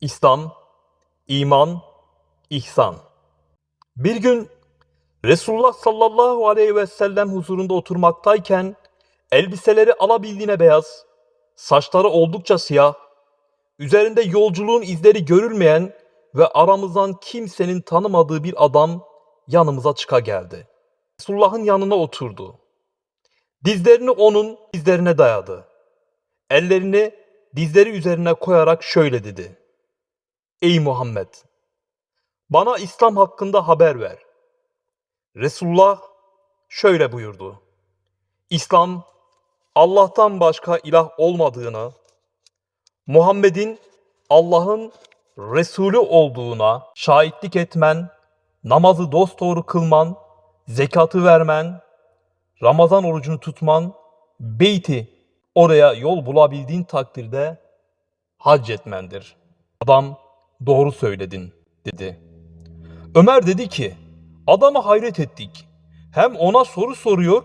İslam, iman, ihsan. Bir gün Resulullah sallallahu aleyhi ve sellem huzurunda oturmaktayken elbiseleri alabildiğine beyaz, saçları oldukça siyah, üzerinde yolculuğun izleri görülmeyen ve aramızdan kimsenin tanımadığı bir adam yanımıza çıka geldi. Resulullah'ın yanına oturdu. Dizlerini onun dizlerine dayadı. Ellerini dizleri üzerine koyarak şöyle dedi. Ey Muhammed! Bana İslam hakkında haber ver. Resulullah şöyle buyurdu. İslam Allah'tan başka ilah olmadığını, Muhammed'in Allah'ın Resulü olduğuna şahitlik etmen, namazı dosdoğru kılman, zekatı vermen, Ramazan orucunu tutman, beyti oraya yol bulabildiğin takdirde hac etmendir. Adam doğru söyledin dedi. Ömer dedi ki adama hayret ettik. Hem ona soru soruyor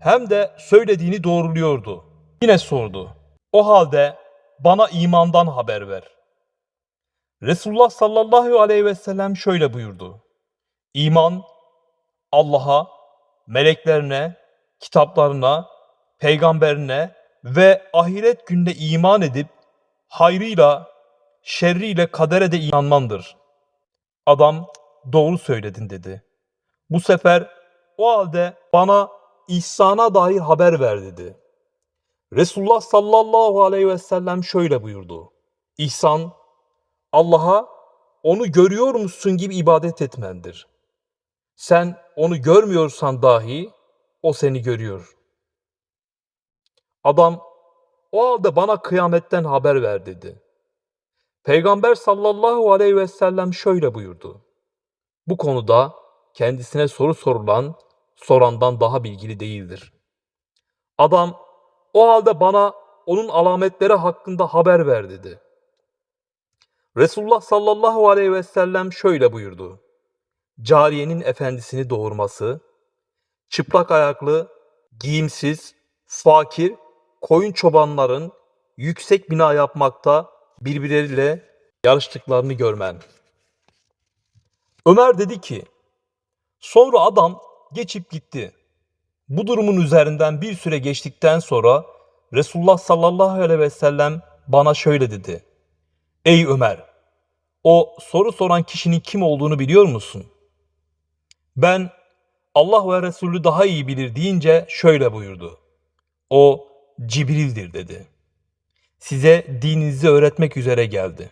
hem de söylediğini doğruluyordu. Yine sordu. O halde bana imandan haber ver. Resulullah sallallahu aleyhi ve sellem şöyle buyurdu. İman Allah'a, meleklerine, kitaplarına, peygamberine ve ahiret günde iman edip hayrıyla, şerriyle kadere de inanmandır. Adam doğru söyledin dedi. Bu sefer o halde bana ihsana dair haber ver dedi. Resulullah sallallahu aleyhi ve sellem şöyle buyurdu. İhsan, Allah'a onu görüyor musun gibi ibadet etmendir. Sen onu görmüyorsan dahi o seni görüyor. Adam o halde bana kıyametten haber ver dedi. Peygamber sallallahu aleyhi ve sellem şöyle buyurdu. Bu konuda kendisine soru sorulan sorandan daha bilgili değildir. Adam o halde bana onun alametleri hakkında haber ver dedi. Resulullah sallallahu aleyhi ve sellem şöyle buyurdu. Cariyenin efendisini doğurması, çıplak ayaklı, giyimsiz, fakir, koyun çobanların yüksek bina yapmakta birbirleriyle yarıştıklarını görmen. Ömer dedi ki, sonra adam geçip gitti. Bu durumun üzerinden bir süre geçtikten sonra Resulullah sallallahu aleyhi ve sellem bana şöyle dedi. Ey Ömer! O soru soran kişinin kim olduğunu biliyor musun? Ben Allah ve Resulü daha iyi bilir deyince şöyle buyurdu. O Cibril'dir dedi. Size dininizi öğretmek üzere geldi.